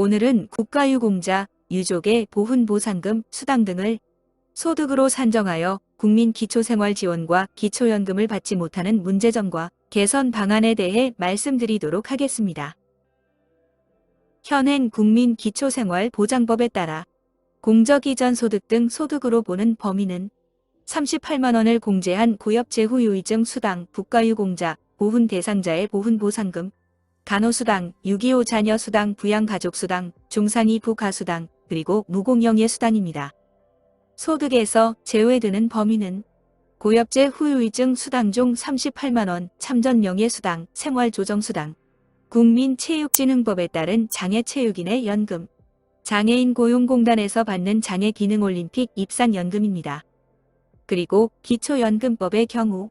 오늘은 국가유공자, 유족의 보훈보상금, 수당 등을 소득으로 산정하여 국민 기초생활지원과 기초연금을 받지 못하는 문제점과 개선 방안에 대해 말씀드리도록 하겠습니다. 현행 국민 기초생활보장법에 따라 공적 이전 소득 등 소득으로 보는 범위는 38만 원을 공제한 고엽제후유이증 수당, 국가유공자, 보훈 대상자의 보훈보상금, 간호수당, 6.25 자녀수당, 부양가족수당, 중상위 부가수당, 그리고 무공영예 수당입니다. 소득에서 제외되는 범위는 고엽제 후유이증 수당 중 38만원, 참전명예수당, 생활조정수당, 국민체육진흥법에 따른 장애체육인의 연금, 장애인 고용공단에서 받는 장애기능올림픽 입상연금입니다. 그리고 기초연금법의 경우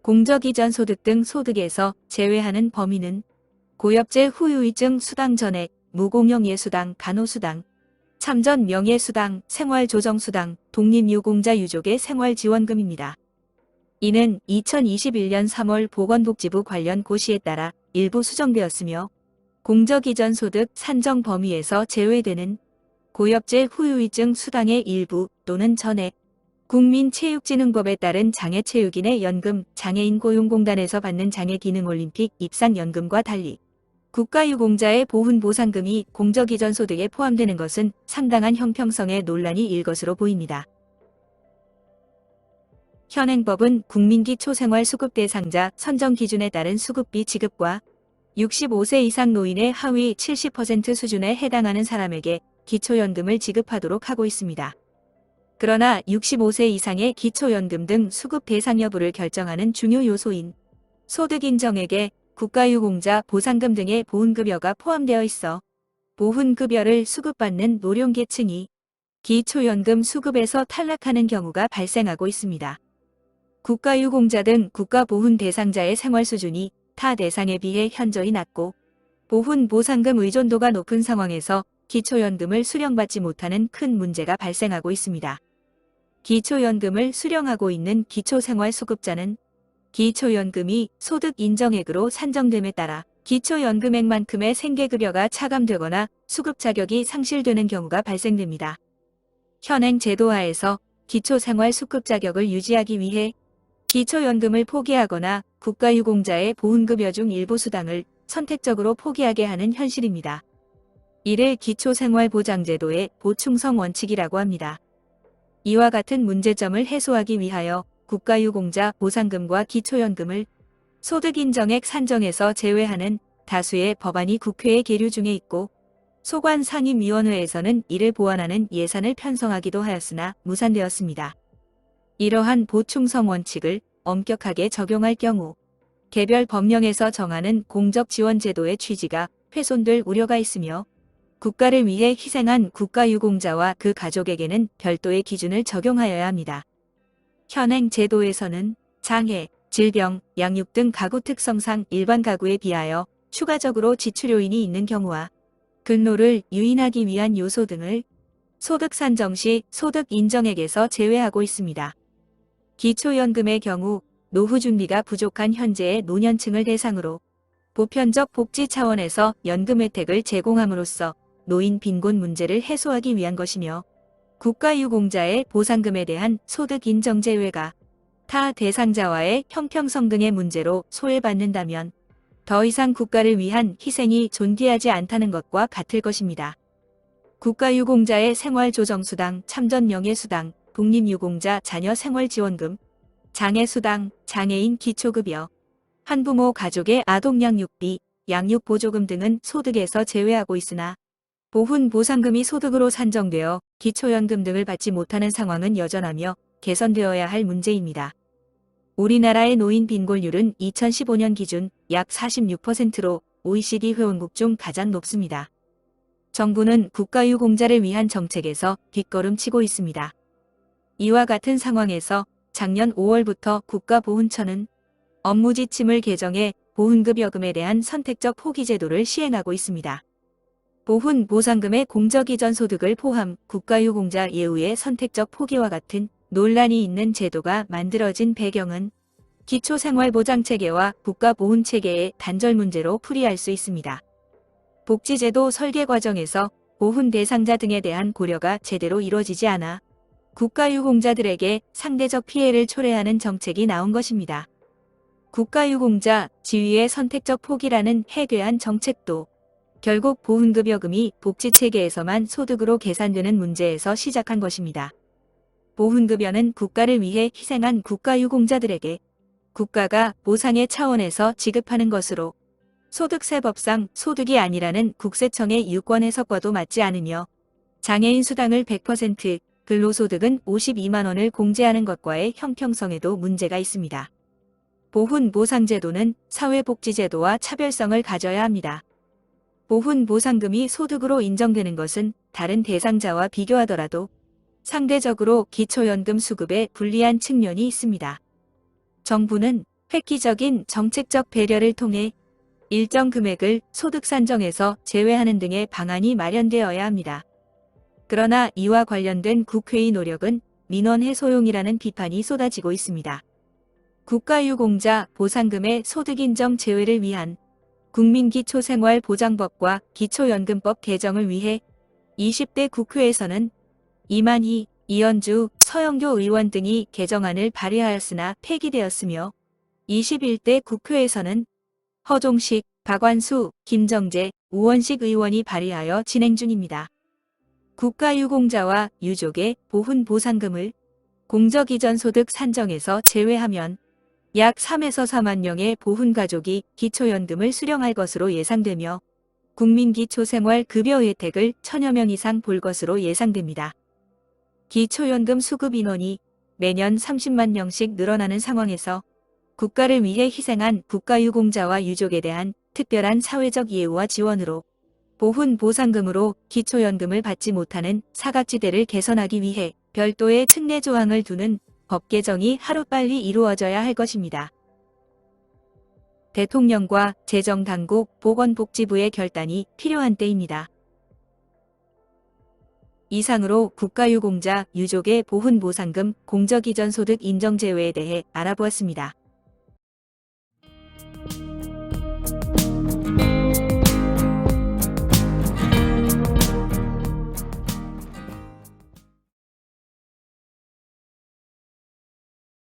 공적 이전 소득 등 소득에서 제외하는 범위는 고엽제 후유이증 수당 전액, 무공영 예수당, 간호수당, 참전 명예수당, 생활조정수당, 독립유공자 유족의 생활지원금입니다. 이는 2021년 3월 보건복지부 관련 고시에 따라 일부 수정되었으며 공적 이전 소득 산정 범위에서 제외되는 고엽제 후유이증 수당의 일부 또는 전액, 국민체육진흥법에 따른 장애체육인의 연금, 장애인 고용공단에서 받는 장애기능올림픽 입상연금과 달리 국가유공자의 보훈보상금이 공적 이전 소득에 포함되는 것은 상당한 형평성의 논란이 일 것으로 보입니다. 현행법은 국민기초생활수급 대상자 선정 기준에 따른 수급비 지급과 65세 이상 노인의 하위 70% 수준에 해당하는 사람에게 기초연금을 지급하도록 하고 있습니다. 그러나 65세 이상의 기초연금 등 수급 대상 여부를 결정하는 중요 요소인 소득 인정액에 국가유공자 보상금 등의 보훈급여가 포함되어 있어 보훈급여를 수급받는 노령계층이 기초연금 수급에서 탈락하는 경우가 발생하고 있습니다. 국가유공자 등 국가보훈 대상자의 생활 수준이 타 대상에 비해 현저히 낮고 보훈 보상금 의존도가 높은 상황에서 기초연금을 수령받지 못하는 큰 문제가 발생하고 있습니다. 기초연금을 수령하고 있는 기초생활수급자는 기초연금이 소득 인정액으로 산정됨에 따라 기초연금액만큼의 생계급여가 차감되거나 수급 자격이 상실되는 경우가 발생됩니다. 현행 제도하에서 기초생활수급 자격을 유지하기 위해 기초연금을 포기하거나 국가유공자의 보훈급여 중 일부 수당을 선택적으로 포기하게 하는 현실입니다. 이를 기초생활보장제도의 보충성 원칙이라고 합니다. 이와 같은 문제점을 해소하기 위하여 국가유공자 보상금과 기초연금을 소득인정액 산정에서 제외하는 다수의 법안이 국회에 계류 중에 있고 소관 상임위원회에서는 이를 보완하는 예산을 편성하기도 하였으나 무산되었습니다. 이러한 보충성 원칙을 엄격하게 적용할 경우 개별 법령에서 정하는 공적지원제도의 취지가 훼손될 우려가 있으며 국가를 위해 희생한 국가유공자와 그 가족에게는 별도의 기준을 적용하여야 합니다. 현행 제도에서는 장애, 질병, 양육 등 가구 특성상 일반 가구에 비하여 추가적으로 지출 요인이 있는 경우와 근로를 유인하기 위한 요소 등을 소득 산정 시 소득 인정액에서 제외하고 있습니다. 기초연금의 경우 노후 준비가 부족한 현재의 노년층을 대상으로 보편적 복지 차원에서 연금 혜택을 제공함으로써 노인 빈곤 문제를 해소하기 위한 것이며 국가유공자의 보상금에 대한 소득 인정 제외가 타 대상자와의 형평성 등의 문제로 소외받는다면 더 이상 국가를 위한 희생이 존귀하지 않다는 것과 같을 것입니다. 국가유공자의 생활조정수당, 참전명예수당, 독립유공자 자녀 생활지원금, 장애수당, 장애인 기초급여, 한부모 가족의 아동양육비, 양육보조금 등은 소득에서 제외하고 있으나 보훈 보상금이 소득으로 산정되어 기초연금 등을 받지 못하는 상황은 여전하며 개선되어야 할 문제입니다. 우리나라의 노인 빈곤율은 2015년 기준 약 46%로 OECD 회원국 중 가장 높습니다. 정부는 국가유공자를 위한 정책에서 뒷걸음치고 있습니다. 이와 같은 상황에서 작년 5월부터 국가보훈처는 업무 지침을 개정해 보훈급 여금에 대한 선택적 포기 제도를 시행하고 있습니다. 보훈 보상금의 공적 이전 소득을 포함 국가유공자 예우의 선택적 포기와 같은 논란이 있는 제도가 만들어진 배경은 기초생활보장체계와 국가보훈체계의 단절 문제로 풀이할 수 있습니다. 복지제도 설계 과정에서 보훈 대상자 등에 대한 고려가 제대로 이루어지지 않아 국가유공자들에게 상대적 피해를 초래하는 정책이 나온 것입니다. 국가유공자 지위의 선택적 포기라는 해괴한 정책도 결국 보훈급여금이 복지체계에서만 소득으로 계산되는 문제에서 시작한 것입니다. 보훈급여는 국가를 위해 희생한 국가유공자들에게 국가가 보상의 차원에서 지급하는 것으로 소득세법상 소득이 아니라는 국세청의 유권 해석과도 맞지 않으며 장애인 수당을 100%, 근로소득은 52만 원을 공제하는 것과의 형평성에도 문제가 있습니다. 보훈 보상제도는 사회복지제도와 차별성을 가져야 합니다. 보훈 보상금이 소득으로 인정되는 것은 다른 대상자와 비교하더라도 상대적으로 기초연금 수급에 불리한 측면이 있습니다. 정부는 획기적인 정책적 배려를 통해 일정 금액을 소득 산정에서 제외하는 등의 방안이 마련되어야 합니다. 그러나 이와 관련된 국회의 노력은 민원 해소용이라는 비판이 쏟아지고 있습니다. 국가유공자 보상금의 소득 인정 제외를 위한 국민기초생활보장법과 기초연금법 개정을 위해 20대 국회에서는 이만희, 이현주, 서영교 의원 등이 개정안을 발의하였으나 폐기되었으며 21대 국회에서는 허종식, 박완수, 김정재, 우원식 의원이 발의하여 진행 중입니다. 국가유공자와 유족의 보훈 보상금을 공적이전 소득 산정에서 제외하면 약 3에서 4만 명의 보훈 가족이 기초연금을 수령할 것으로 예상되며 국민기초생활급여 혜택을 천여 명 이상 볼 것으로 예상됩니다. 기초연금 수급 인원이 매년 30만 명씩 늘어나는 상황에서 국가를 위해 희생한 국가유공자와 유족에 대한 특별한 사회적 예우와 지원으로 보훈 보상금으로 기초연금을 받지 못하는 사각지대를 개선하기 위해 별도의 특례 조항을 두는 법 개정이 하루빨리 이루어져야 할 것입니다. 대통령과 재정당국 보건복지부의 결단이 필요한 때입니다. 이상으로 국가유공자 유족의 보훈보상금 공적이전 소득 인정 제외에 대해 알아보았습니다.